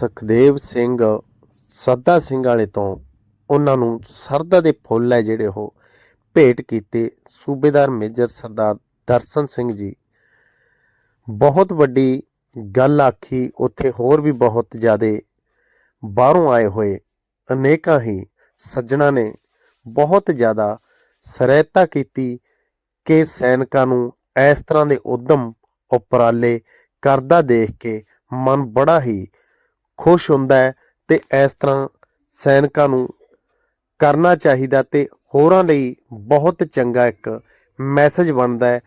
ਸੁਖਦੇਵ ਸਿੰਘ ਸੱਦਾ ਸਿੰਘ ਵਾਲੇ ਤੋਂ ਉਹਨਾਂ ਨੂੰ ਸਰਦਾ ਦੇ ਫੁੱਲ ਹੈ ਜਿਹੜੇ ਉਹ ਭੇਟ ਕੀਤੇ ਸੂਬੇਦਾਰ ਮੇਜਰ ਸਰਦਾਰ ਦਰਸ਼ਨ ਸਿੰਘ ਜੀ। ਬਹੁਤ ਵੱਡੀ ਗੱਲ ਆਖੀ, ਉੱਥੇ ਹੋਰ ਵੀ ਬਹੁਤ ਜ਼ਿਆਦੇ ਬਾਹਰੋਂ ਆਏ ਹੋਏ ਅਨੇਕਾਂ ਹੀ ਸੱਜਣਾ ਨੇ ਬਹੁਤ ਜ਼ਿਆਦਾ ਸਹਾਇਤਾ ਕੀਤੀ ਕਿ ਸੈਨਿਕਾਂ ਨੂੰ ਇਸ ਤਰ੍ਹਾਂ ਦੇ ਉਦਮ ਉਪਰਾਲੇ ਕਰਦਾ ਦੇਖ ਕੇ ਮਨ ਬੜਾ ਹੀ ਖੁਸ਼ ਹੁੰਦਾ ਹੈ ਤੇ ਇਸ ਤਰ੍ਹਾਂ ਸੈਨਿਕਾਂ ਨੂੰ ਕਰਨਾ ਚਾਹੀਦਾ ਤੇ ਹੋਰਾਂ ਲਈ ਬਹੁਤ ਚੰਗਾ ਇੱਕ ਮੈਸੇਜ ਬਣਦਾ ਹੈ।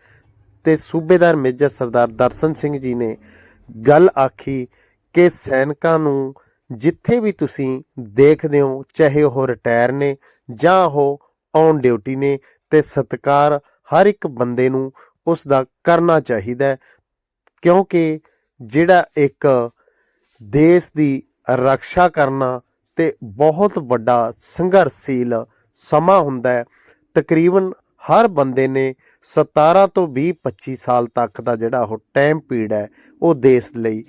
ਤੇ ਸੂਬੇਦਾਰ ਮੇਜਰ ਸਰਦਾਰ ਦਰਸ਼ਨ ਸਿੰਘ ਜੀ ਨੇ ਗੱਲ ਆਖੀ ਕਿ ਸੈਨਿਕਾਂ ਨੂੰ ਜਿੱਥੇ ਵੀ ਤੁਸੀਂ ਦੇਖਦੇ ਹੋ, ਚਾਹੇ ਉਹ ਰਿਟਾਇਰ ਨੇ ਜਾਂ ਉਹ ਔਨ ਡਿਊਟੀ ਨੇ, ਤੇ ਸਤਕਾਰ ਹਰ ਇੱਕ ਬੰਦੇ ਨੂੰ ਉਸ ਦਾ ਕਰਨਾ ਚਾਹੀਦਾ ਕਿਉਂਕਿ ਜਿਹੜਾ ਇੱਕ ਦੇਸ਼ ਦੀ ਰੱਖਿਆ ਕਰਨਾ ਤੇ ਬਹੁਤ ਵੱਡਾ ਸੰਘਰਸ਼ੀਲ ਸਮਾਂ ਹੁੰਦਾ ਹੈ। ਤਕਰੀਬਨ ਹਰ ਬੰਦੇ ਨੇ 17 ਤੋਂ 20 25 ਸਾਲ ਤੱਕ ਦਾ ਜਿਹੜਾ ਉਹ ਟਾਈਮ ਪੀੜ ਹੈ, ਉਹ ਦੇਸ਼ ਲਈ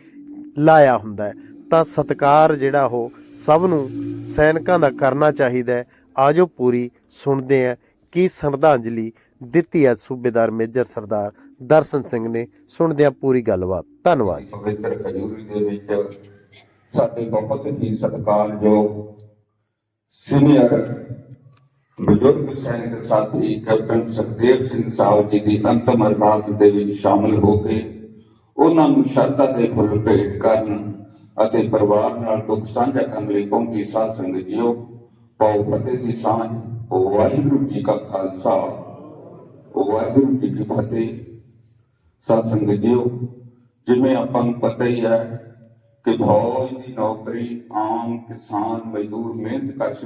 ਲਾਇਆ ਹੁੰਦਾ ਹੈ। ਤਾਂ ਸਤਕਾਰ ਜਿਹੜਾ ਉਹ ਸਭ ਨੂੰ ਸੈਨਿਕਾਂ ਦਾ ਕਰਨਾ ਚਾਹੀਦਾ ਹੈ। ਆਜੋ ਪੂਰੀ ਸੁਣਦੇ ਆ ਕੀ ਸ਼ਰਧਾਂਜਲੀ ਦਿੱਤੀ ਹੈ ਸੂਬੇਦਾਰ ਮੇਜਰ ਸਰਦਾਰ ਦਰਸ਼ਨ ਸਿੰਘ ਨੇ। ਸੁਣਦੇ ਪੂਰੀ ਗੱਲਬਾਤ। ਧੰਨਵਾਦ ਪਵਿੱਤਰ ਖਜੂਰੀ ਦੇ ਵਿੱਚ ਸਾਡੇ ਬਹੁਤ ਹੀ ਸਤਿਕਾਰਯੋਗ ਸੀਨੀਅਰ ਬਜ਼ੁਰਗ ਸੈਨਿਕ ਸਾਥੀ ਕੈਪਟਨ ਸੁਖਦੇਵ ਸਿੰਘ ਸਾਹਿਬ ਜੀ ਦੀ ਅੰਤਮ ਅਰਦਾਸ ਦੇ ਵਿੱਚ ਸ਼ਾਮਲ ਹੋ ਕੇ ਉਹਨਾਂ ਨੂੰ ਸ਼ਰਧਾ ਦੇ ਫੁੱਲ ਭੇਟ ਕਰਨ ਅਤੇ ਪਰਿਵਾਰ ਨਾਲ ਦੁੱਖ ਸਾਂਝਾ ਕਰਨ ਲਈ ਪਹੁੰਚੀ ਸਾਧ ਸੰਗਤ ਜੀਓ। ਪਾਉ ਫਤਿਹ ਦੀ ਸਾਂਝ। ਵਾਹਿਗੁਰੂ ਜੀ ਕਾ ਖਾਲਸਾ। ਵਾਹਿਗੁਰੂ ਜੀ ਕੀ ਫਤਿਹ। ਸਾਧ ਸੰਗਤ ਜੀਓ, ਜਿਵੇਂ ਆਪਾਂ ਨੂੰ ਪਤਾ ਹੀ ਹੈ ਕਿ ਫੌਜ ਦੀ ਨੌਕਰੀ ਆਮ ਕਿਸਾਨ ਮਜ਼ਦੂਰ ਮਿਹਨਤਕਸ਼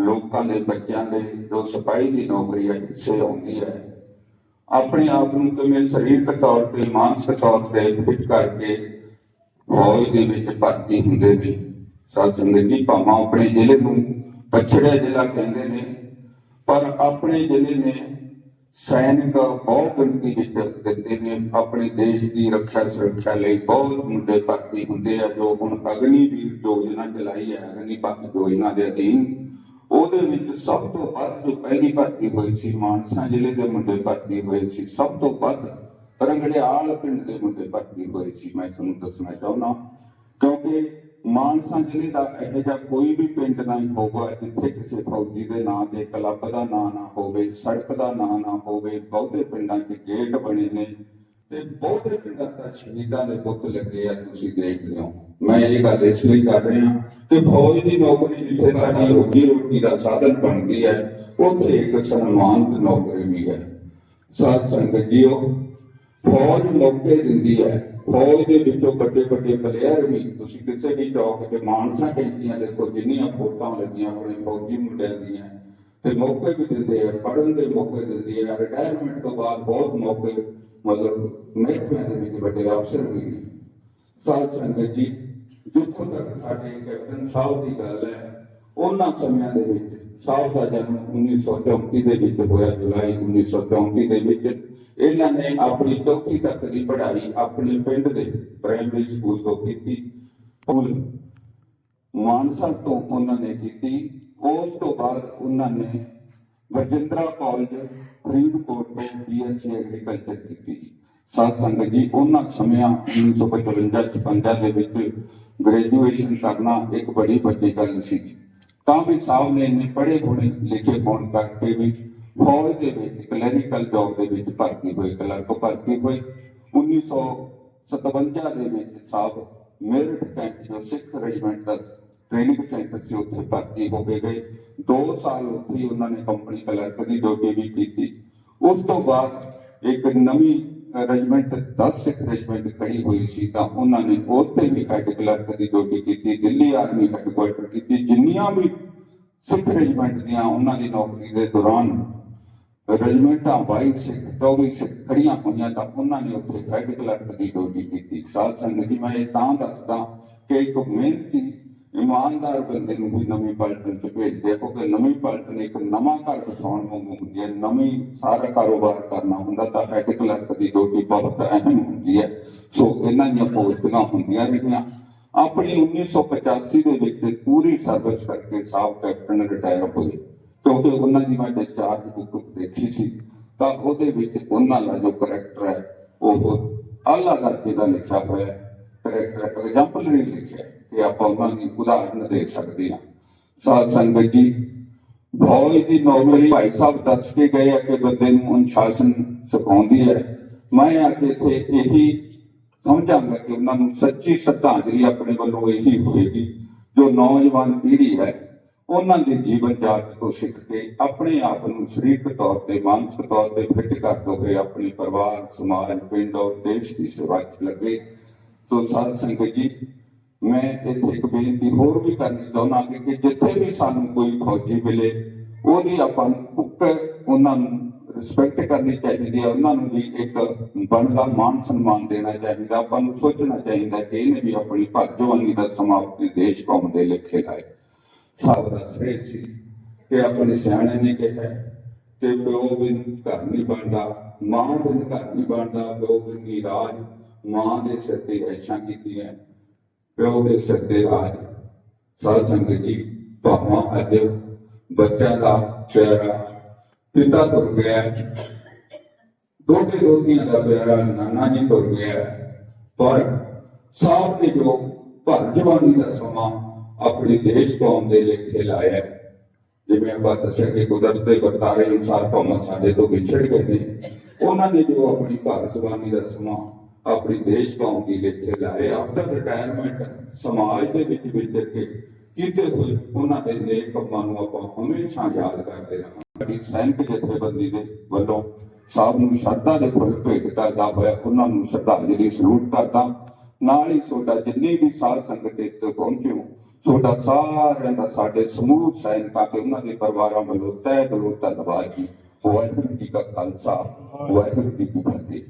ਲੋਕਾਂ ਦੇ ਬੱਚਿਆਂ ਦੇ, ਜੋ ਸਿਪਾਹੀ ਦੀ ਨੌਕਰੀ ਹੈ ਹਿੱਸੇ ਆਉਂਦੀ ਹੈ। ਆਪਣੇ ਆਪ ਨੂੰ ਕਿਵੇਂ ਸਰੀਰਕ ਤੌਰ ਤੇ, ਮਾਨਸਿਕ ਤੌਰ ਤੇ ਫਿੱਟ ਕਰਕੇ ਫੌਜ ਦੇ ਵਿੱਚ ਭਰਤੀ ਹੁੰਦੇ ਨੇ। ਸਾਧ ਸੰਗਤ ਜੀ, ਭਾਵੇਂ ਆਪਣੇ ਜ਼ਿਲ੍ਹੇ ਨੂੰ ਪਛੜਿਆ ਜ਼ਿਲ੍ਹਾ ਕਹਿੰਦੇ ਨੇ, ਪਰ ਆਪਣੇ ਜ਼ਿਲ੍ਹੇ ਨੇ ਸੈਨਿਕ ਬਹੁਤ ਗਿਣਤੀ ਵਿੱਚ ਦਿੱਤੇ ਨੇ। ਆਪਣੇ ਦੇਸ਼ ਦੀ ਰੱਖਿਆ ਸੁਰੱਖਿਆ ਲਈ ਬਹੁਤ ਮੁੰਡੇ ਭਰਤੀ ਹੁੰਦੇ ਆ, ਜੋ ਹੁਣ ਅਗਨੀਵੀਰ ਯੋਜਨਾ ਚਲਾਈ ਹੈ ਅਗਨੀਪਥ ਯੋਜਨਾ ਦੇ ਅਧੀਨ। ਉਹਦੇ ਵਿੱਚ ਸਭ ਤੋਂ ਵੱਧ ਜੋ ਪਹਿਲੀ ਭਰਤੀ ਹੋਈ ਸੀ, ਮਾਨਸਾ ਜ਼ਿਲ੍ਹੇ ਦੇ ਮੁੰਡੇ ਭਰਤੀ ਹੋਏ ਸੀ। ਸਭ ਤੋਂ ਵੱਧ ਰੰਗੜਿਆਲ ਪਿੰਡ ਦੇ ਮੁੰਡੇ ਭਰਤੀ ਹੋਏ ਸੀ। ਮੈਂ ਤੁਹਾਨੂੰ ਦੱਸਣਾ ਚਾਹੁੰਦਾ ਕਿਉਂਕਿ ਮਾਨਸਾ ਜ਼ਿਲ੍ਹੇ ਦਾ ਇਹੋ ਜਿਹਾ ਕੋਈ ਵੀ ਪਿੰਡ ਨਹੀਂ ਹੋਊਗਾ ਜਿੱਥੇ ਕਿਸੇ ਫੌਜੀ ਦੇ ਨਾਂ ਦੇ ਕਲੱਬ ਦਾ ਨਾਂ ਨਾ ਹੋਵੇ, ਸੜਕ ਦਾ ਨਾਂ ਨਾ ਹੋਵੇ, ਬਹੁਤੇ ਪਿੰਡਾਂ 'ਚ ਗੇਟ ਬਣੇ ਨੇ ਤੇ ਬਹੁਤੇ ਪਿੰਡਾਂ 'ਚ ਸ਼ਹੀਦਾਂ ਦੇ ਬੁੱਤ ਲੱਗੇ ਆ, ਤੁਸੀਂ ਦੇਖ ਲਿਓ। ਮੈਂ ਇਹ ਗੱਲ ਇਸ ਲਈ ਕਰ ਰਿਹਾ ਕਿ ਫੌਜ ਦੀ ਨੌਕਰੀ ਜਿੱਥੇ ਸਾਡੀ ਰੋਜੀ ਰੋਟੀ ਦਾ ਸਾਧਨ ਬਣਦੀ ਹੈ, ਉੱਥੇ ਇੱਕ ਸਨਮਾਨਿਤ ਨੌਕਰੀ ਵੀ ਹੈ। ਸਾਧ ਸੰਗਤ ਜੀਓ, ਫੌਜ ਮੌਕੇ ਦਿੰਦੀ ਹੈ। ਫੌਜ ਦੇ ਵਿੱਚੋਂ ਵੱਡੇ ਵੱਡੇ ਪਲੇਅਰ ਵੀ, ਤੁਸੀਂ ਕਿਸੇ ਵੀ ਚੌਕ ਤੇ ਮਾਨਸਾ ਖੇਤੀਆਂ ਦੇਖੋ ਜਿੰਨੀਆਂ ਫੋਟੋਆਂ ਲੱਗੀਆਂ, ਆਪਣੇ ਫੌਜੀ ਮੁੰਡਿਆਂ ਦੀਆਂ, ਤੇ ਮੌਕੇ ਵੀ ਦਿੰਦੇ ਆ ਪੜਨ ਦੇ ਮੌਕੇ ਦਿੰਦੇ ਆ ਰਿਟਾਇਰਮੈਂਟ ਤੋਂ ਬਾਅਦ ਬਹੁਤ ਮੌਕੇ, ਮਤਲਬ ਮਹਿਕਮਿਆਂ ਦੇ ਵਿੱਚ ਵੱਡੇ ਅਫਸਰ ਵੀ ਨੇ। ਸਾਧ ਸੰਗਤ ਜੀ, ਜਿੱਥੋਂ ਤੱਕ ਸਾਡੇ ਕੈਪਟਨ ਸਾਹਿਬ ਦੀ ਗੱਲ ਹੈ, ਉਹਨਾਂ ਸਮਿਆਂ ਦੇ ਵਿੱਚ, ਸਾਹਿਬ ਦਾ ਜਨਮ 1934 ਦੇ ਵਿੱਚ ਹੋਇਆ, ਜੁਲਾਈ 1934 ਦੇ ਵਿੱਚ। ਇਹਨਾਂ ਨੇ ਆਪਣੀ ਚੌਥੀ ਤੱਕ ਦੀ ਪੜ੍ਹਾਈ ਆਪਣੇ ਪਿੰਡ ਦੇ ਪ੍ਰਾਇਮਰੀ ਸਕੂਲ ਤੋਂ ਕੀਤੀ। ਪੁਲ ਮਾਨਸਾ ਤੋਂ ਉਹਨਾਂ ਨੇ ਕੀਤੀ। ਉਸ ਤੋਂ ਬਾਅਦ ਉਹਨਾਂ ਨੇ ਵਜਿੰਦਰਾ ਕਾਲਜ ਫਰੀਦਕੋਟ ਤੋਂ ਬੀਐਸਸੀ ਐਗਰੀਕਲਚਰ ਕੀਤੀ ਸਾਧ ਸੰਗਤ ਜੀ, ਉਹਨਾਂ ਸਮਿਆਂ 1955 56 ਦੇ ਵਿੱਚ ਗ੍ਰੈਜੂਏਸ਼ਨ ਕਰਨਾ ਇੱਕ ਬੜੀ ਵੱਡੀ ਗੱਲ ਸੀ। ਤਾਂ ਵੀ ਸਾਹਿਬ ਨੇ ਇੰਨੇ ਪੜ੍ਹੇ ਹੋਣੇ ਲਿਖੇ ਹੋਣ ਕਰਕੇ ਵੀ ਫੌਜ ਦੇ ਵਿੱਚ ਕਲੈਰੀਕਲ ਜੌਬ ਦੇ ਵਿੱਚ ਭਰਤੀ ਹੋਏ ਕਲਰਕ ਭਰਤੀ ਹੋਏ 1957 ਦੇ ਵਿੱਚ ਸਾਹਿਬ ਮੇਰਠ ਕੈਂਪ ਜੋ ਸਿੱਖ ਰੈਜੀਮੈਂਟ ਦਾ ਟ੍ਰੇਨਿੰਗ ਸੈਂਟਰ ਸੀ, ਉੱਥੇ ਭਰਤੀ ਹੋ ਕੇ ਗਏ। 2 ਸਾਲ ਉੱਥੇ ਉਹਨਾਂ ਨੇ ਕੰਪਨੀ ਕਲਰਕ ਦੀ ਡਿਊਟੀ ਵੀ ਕੀਤੀ। ਉਸ ਤੋਂ ਬਾਅਦ ਇੱਕ ਨਵੀਂ ਰੈਜੀਮੈਂਟ 10 ਸਿੱਖ ਰੈਜੀਮੈਂਟ ਖੜੀ ਹੋਈ ਸੀ, ਤਾਂ ਉਹਨਾਂ ਨੇ ਉੱਥੇ ਵੀ ਹੈਡ ਕਲਰਕ ਦੀ ਡਿਊਟੀ ਕੀਤੀ, ਦਿੱਲੀ ਆਰਮੀ ਹੈਡਕੁਆਰਟਰ ਕੀਤੀ। ਜਿੰਨੀਆਂ ਵੀ ਸਿੱਖ ਰੈਜੀਮੈਂਟ ਦੀਆਂ ਉਹਨਾਂ ਦੀ ਨੌਕਰੀ ਦੇ ਦੌਰਾਨ ਰੈਜੀਮੈਂਟਾਂ 22 ਸਿੱਖ 24 ਸਿੱਖ ਖੜੀਆਂ ਹੋਈਆਂ ਤਾਂ ਉਹਨਾਂ ਨੇ ਉੱਥੇ ਹੈਡ ਕਲਰਕ ਦੀ ਡਿਊਟੀ ਕੀਤੀ। ਸਾਧ ਸੰਗਤ ਜੀ, ਮੈਂ ਇਹ ਤਾਂ ਦੱਸਦਾ ਕਿ ਇੱਕ ਮਿਹਨਤੀ ਇਮਾਨਦਾਰ ਬੰਦੇ ਨੂੰ ਵੀ ਨਵੀਂ ਪਲਟਨ ਚ ਭੇਜਦੇ ਆ ਕਿਉਂਕਿ ਨਵੀਂ ਪਲਟਨ ਇੱਕ ਨਵਾਂ ਘਰ ਵਸਾਉਣ ਵਾਂਗੂ ਹੁੰਦੀ ਹੈ, ਨਵੀਂ ਸਾਰਾ ਕਾਰੋਬਾਰ ਕਰਨਾ ਹੁੰਦਾ ਤਾਂ ਹੈਡ ਕਲਰਕ ਦੀ ਡਿਊਟੀ ਬਹੁਤ ਅਹਿਮ ਹੁੰਦੀ ਹੈ। ਸੋ ਇਹਨਾਂ ਦੀਆਂ ਪੋਸਟਾਂ ਹੁੰਦੀਆਂ ਰਹੀਆਂ। ਆਪਣੀ 1985 ਦੇ ਵਿੱਚ ਪੂਰੀ ਸਰਵਿਸ ਕਰਕੇ ਸਾਹਿਬ ਕੈਪਟਨ ਰਿਟਾਇਰ ਹੋਏ। ਕਿਉਂਕਿ ਉਹਨਾਂ ਦੀ ਮੈਂ ਡਿਸਚਾਰਜ ਬੁੱਕ ਦੇਖੀ ਸੀ, ਤਾਂ ਉਹਦੇ ਵਿੱਚ ਉਹਨਾਂ ਦਾ ਜੋ ਕਰੈਕਟਰ ਹੈ, ਉਹ ਆਲਾ ਦਰਜੇ ਦਾ ਲਿਖਿਆ ਹੋਇਆ ਹੈ। ਕਰੈਕਟਰ ਐਗਜ਼ਾਮਪਲਰੀ ਲਿਖਿਆ ਕਿ ਆਪਾਂ ਉਹਨਾਂ ਦੀ ਉਦਾਹਰਨ ਦੇ ਸਕਦੇ ਹਾਂ। ਸਾਧ ਸੰਗਤ ਜੀ, ਫੌਜ ਦੀ ਨੌਕਰੀ ਭਾਈ ਸਾਹਿਬ ਦੱਸ ਕੇ ਗਏ ਆ ਕਿ ਬੰਦੇ ਨੂੰ ਅਨੁਸ਼ਾਸਨ ਸਿਖਾਉਂਦੀ ਹੈ। ਮੈਂ ਆ ਕੇ ਇੱਥੇ ਇਹੀ ਸਮਝਾਂਗਾ ਕਿ ਉਹਨਾਂ ਨੂੰ ਸੱਚੀ ਸ਼ਰਧਾਂਜਲੀ ਆਪਣੇ ਵੱਲੋਂ ਇਹੀ ਹੋਏਗੀ। ਜੋ ਨੌਜਵਾਨ ਪੀੜ੍ਹੀ ਹੈ ਉਹਨਾਂ ਦੇ ਜੀਵਨ ਜਾਚ ਤੋਂ ਸਿੱਖ ਕੇ ਆਪਣੇ ਆਪ ਨੂੰ ਸਰੀਰਕ ਤੌਰ ਤੇ, ਮਾਨਸਿਕ ਤੌਰ ਤੇ ਫਿੱਟ ਕਰਦੇ ਹੋਏ ਆਪਣੀ ਪਰਿਵਾਰ, ਸਮਾਜ, ਪਿੰਡ ਔਰ ਦੇਸ਼ ਦੀ ਸੇਵਾ 'ਚ ਲੱਗੇ। ਸੋ ਸਾਧ ਸੰਗਤ ਜੀ, ਮੈਂ ਇੱਥੇ ਇੱਕ ਬੇਨਤੀ ਹੋਰ ਵੀ ਕਰਨੀ ਚਾਹੁੰਦਾ ਕਿ ਜਿੱਥੇ ਵੀ ਸਾਨੂੰ ਕੋਈ ਫੌਜੀ ਮਿਲੇ ਉਹਦੀ ਆਪਾਂ ਨੂੰ ਉਹਨਾਂ ਨੂੰ ਰਿਸਪੈਕਟ ਕਰਨੀ ਚਾਹੀਦੀ ਹੈ। ਉਹਨਾਂ ਨੂੰ ਵੀ ਇੱਕ ਬਣਦਾ ਮਾਨ ਸਨਮਾਨ ਦੇਣਾ ਚਾਹੀਦਾ। ਆਪਾਂ ਨੂੰ ਸੋਚਣਾ ਚਾਹੀਦਾ ਕਿ ਇਹਨੇ ਵੀ ਆਪਣੀ ਭਾਜਵਾਨੀ ਦਾ ਸਮਾਪਤੀ ਦੇਸ਼ ਕੌਮ ਦੇ ਲੇਖੇ ਲਾਏ। ਸਾਬ ਦਾ ਸ੍ਰੇਤ ਸੀ ਕਿ ਆਪਣੇ ਸਿਆਣੇ ਨੇ ਕਿਹਾ ਕਿ ਪਿਓ ਬਿਨ ਘਰ ਨਹੀਂ ਬਣਦਾ, ਮਾਂ ਬਿਨ ਘਰ ਨਹੀਂ ਬਣਦਾ ਪਿਓ ਬਿਨ ਨਹੀਂ ਮਾਂ ਦੇ ਸਿਰ ਤੇ ਐਸ਼ਾਂ ਕੀਤੀਆਂ। ਪਿਓ ਦੇ ਸਿਰ ਤੇ ਰਾਜ। ਸਾਧ ਸੰਗਤ ਜੀ, ਭਾਵਾਂ ਅੱਜ ਬੱਚਾ ਦਾ ਪਿਆਰਾ, ਪਿਤਾ ਤੁਰ ਗਿਆ ਦੋਤੇ ਦੋਤੀਆਂ ਦਾ ਪਿਆਰਾ, ਨਾਨਾ ਜੀ ਤੁਰ ਗਿਆ ਪਰ ਸਾਹ ਦੇ ਜੋ ਭਰ ਜਵਾਨੀ ਦਾ ਸਮਾਂ ਆਪਣੀ ਦੇਸ਼ ਕੌਮ ਦੇ ਲੇਖੇ ਲਾਇਆ ਜਿਵੇਂ ਆਪਾਂ ਦੱਸਿਆ ਕਿ ਕੁਦਰਤ ਦੇ ਵਰਤਾਰੇ ਅਨੁਸਾਰ ਭਾਵੇਂ ਸਾਡੇ ਤੋਂ ਵਿਛੜ ਗਏ ਨੇ। ਉਹਨਾਂ ਨੇ ਜੋ ਆਪਣੀ ਭਾਰਤ ਜ਼ਬਾਨੀ ਦਾ ਸਮਾਂ ਆਪਣੀ ਦੇਸ਼ ਕੌਮ ਦੀ ਲੇਖੇ ਲਾਏ ਆਫਟਰ ਰਿਟਾਇਰਮੈਂਟ ਸਮਾਜ ਦੇ ਵਿੱਚ ਵਿਚਰ ਕੇ ਕੀਤੇ ਹੋਏ ਉਹਨਾਂ ਦੇ ਨੇਕ ਕੰਮਾਂ ਨੂੰ ਆਪਾਂ ਹਮੇਸ਼ਾ ਯਾਦ ਕਰਦੇ ਰਹਾਂਗੇ। ਸਾਡੀ ਸੈਨਿਕ ਜਥੇਬੰਦੀ ਦੇ ਵੱਲੋਂ ਸਾਹਿਬ ਨੂੰ ਸ਼ਰਧਾ ਦੇ ਫੁੱਲ ਭੇਟ ਕਰਦਾ ਹੋਇਆ, ਉਹਨਾਂ ਨੂੰ ਸ਼ਰਧਾਂਜਲੀ ਸਲੂਟ ਕਰਦਾ। ਨਾਲ ਹੀ ਤੁਹਾਡਾ ਜਿੰਨੇ ਵੀ ਸਾਧ ਸੰਗਤ ਇੱਥੇ ਪਹੁੰਚੇ ਹੋ ਤੁਹਾਡਾ ਸਾਰਿਆਂ ਦਾ, ਸਾਡੇ ਸਮੂਹ ਸੈਨਿਕਾਂ ਤੇ ਉਹਨਾਂ ਦੇ ਪਰਿਵਾਰਾਂ ਵੱਲੋਂ ਤਹਿ ਦਿਲੋਂ ਧੰਨਵਾਦ ਜੀ। ਵਾਹਿਗੁਰੂ ਜੀ ਕਾ ਖਾਲਸਾ, ਵਾਹਿਗੁਰੂ ਜੀ ਕੀ ਫਤਿਹ।